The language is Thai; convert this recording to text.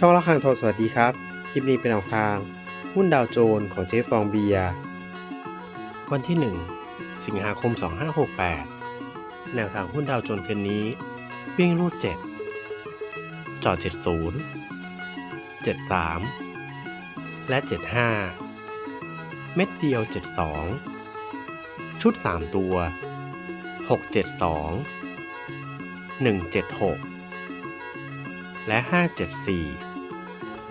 ช่องละครังทองสวัสดีครับ คลิปนี้เป็นแนวทาง หุ้นดาวโจนส์ของเจ๊ฟองเบียวันที่ 1 สิงหาคม 2568 แนวทางหุ้นดาวโจนส์คืนนี้ วิ่งรูด 7 จอด 70 73 และ 75 เม็ดเดียว 72 ชุด 3 ตัว 672 176 และ 574